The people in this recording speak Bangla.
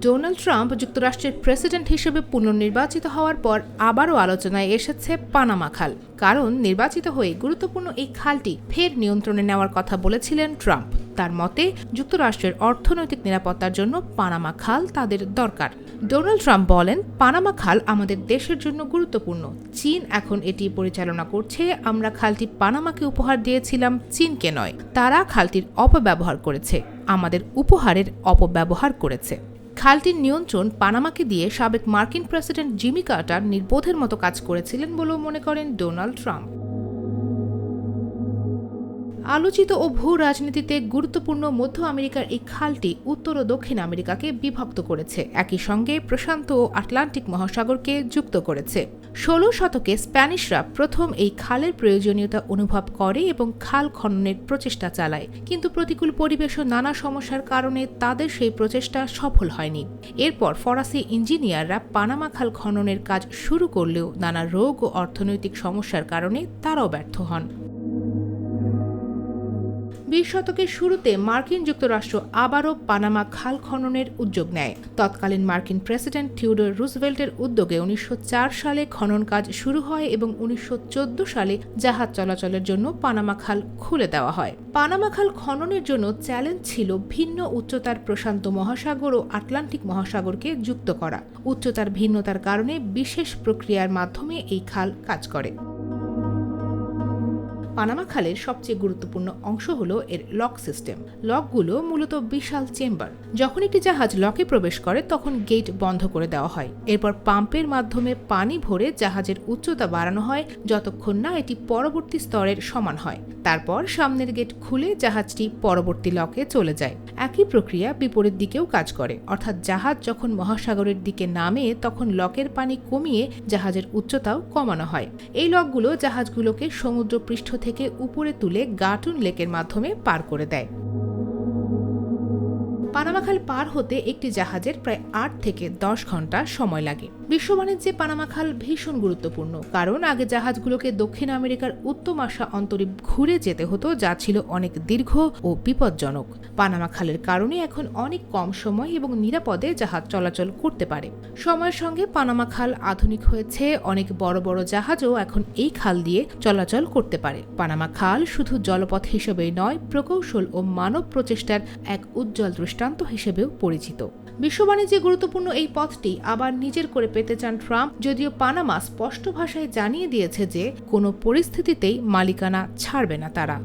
ডোনাল্ড ট্রাম্প যুক্তরাষ্ট্রের প্রেসিডেন্ট হিসেবে পুনর্নির্বাচিত হওয়ার পর আবারও আলোচনায় এসেছে পানামা খাল। কারণ নির্বাচিত হয়ে গুরুত্বপূর্ণ এই খালটি ফের নিয়ন্ত্রণে নেওয়ার কথা বলেছিলেন ট্রাম্প। তার মতে, যুক্তরাষ্ট্রের অর্থনৈতিক নিরাপত্তার জন্য পানামা খাল তাদের দরকার। ডোনাল্ড ট্রাম্প বলেন, পানামা খাল আমাদের দেশের জন্য গুরুত্বপূর্ণ। চীন এখন এটি পরিচালনা করছে। আমরা খালটি পানামাকে উপহার দিয়েছিলাম। চীনকে নয়। তারা খালটির অপব্যবহার করেছে। আমাদের উপহারের অপব্যবহার করেছে। খালটির নিয়ন্ত্রণ পানামাকে দিয়ে সাবেক মার্কিন প্রেসিডেন্ট জিমি কার্টার নির্বোধের মতো কাজ করেছিলেন বলেও মনে করেন ডোনাল্ড ট্রাম্প। আলোচিত ও ভূ রাজনীতিতে গুরুত্বপূর্ণ মধ্য আমেরিকার এই খালটি উত্তর ও দক্ষিণ আমেরিকাকে বিভক্ত করেছে। একই সঙ্গে প্রশান্ত ও আটলান্টিক মহাসাগরকে যুক্ত করেছে। ষোলো শতকে স্প্যানিশরা প্রথম এই খালের প্রয়োজনীয়তা অনুভব করে এবং খাল খননের প্রচেষ্টা চালায়। কিন্তু প্রতিকূল পরিবেশ ও নানা সমস্যার কারণে তাদের সেই প্রচেষ্টা সফল হয়নি। এরপর ফরাসি ইঞ্জিনিয়াররা পানামা খাল খননের কাজ শুরু করলেও নানা রোগ ও অর্থনৈতিক সমস্যার কারণে তারাও ব্যর্থ হন। বিশ শতকের শুরুতে মার্কিন যুক্তরাষ্ট্র আবারও পানামা খাল খননের উদ্যোগ নেয়। তৎকালীন মার্কিন প্রেসিডেন্ট থিওডোর রুজভেল্টের উদ্যোগে উনিশশো চার সালে খনন কাজ শুরু হয় এবং উনিশশো চোদ্দ সালে জাহাজ চলাচলের জন্য পানামা খাল খুলে দেওয়া হয়। পানামা খাল খননের জন্য চ্যালেঞ্জ ছিল ভিন্ন উচ্চতার প্রশান্ত মহাসাগর ও আটলান্টিক মহাসাগরকে যুক্ত করা। উচ্চতার ভিন্নতার কারণে বিশেষ প্রক্রিয়ার মাধ্যমে এই খাল কাজ করে। পানামা খালের সবচেয়ে গুরুত্বপূর্ণ অংশ হলো এর লক সিস্টেম। লকগুলো মূলত বিশাল চেম্বার। যখন একটি জাহাজ লকে প্রবেশ করে, তখন গেট বন্ধ করে দেওয়া হয়। এরপর পাম্পের মাধ্যমে পানি ভরে জাহাজের উচ্চতা বাড়ানো হয়, যতক্ষণ না এটি পরবর্তী স্তরের সমান হয়। তারপর সামনের গেট খুলে জাহাজটি পরবর্তী লকে চলে যায়। একই প্রক্রিয়া বিপরীত দিকেও কাজ করে। অর্থাৎ জাহাজ যখন মহাসাগরের দিকে নামে, তখন লকের পানি কমিয়ে জাহাজের উচ্চতাও কমানো হয়। এই লকগুলো জাহাজগুলোকে সমুদ্র পৃষ্ঠ থেকে উপরে তুলে গাটুন লেকের মাধ্যমে পার করে দেয়। পানামাখাল পার হতে একটি জাহাজের প্রায় আট থেকে দশ ঘণ্টা সময় লাগে। বিশ্ব বাণিজ্যে পানামা খাল ভীষণ গুরুত্বপূর্ণ। কারণ আগে জাহাজগুলোকে দক্ষিণ আমেরিকার উত্তম আশা অন্তরীপ ঘুরে যেতে হতো, যা ছিল অনেক দীর্ঘ ও বিপজ্জনক। পানামা খালের কারণে এখন অনেক কম সময় এবং নিরাপদে জাহাজ চলাচল করতে পারে। সময়ের সঙ্গে পানামা খাল আধুনিক হয়েছে, অনেক বড় বড় জাহাজও এখন এই খাল দিয়ে চলাচল করতে পারে। পানামা খাল শুধু জলপথ হিসেবেই নয়, প্রকৌশল ও মানব প্রচেষ্টার এক উজ্জ্বল দৃষ্টান্ত হিসেবেও পরিচিত। বিশ্ব বাণিজ্যে গুরুত্বপূর্ণ এই পথটি আবার নিজের করে পেতে চান ট্রাম্প, যদিও পানামা স্পষ্ট ভাষায় জানিয়ে দিয়েছে যে কোনো পরিস্থিতিতেই মালিকানা ছাড়বে না তারা।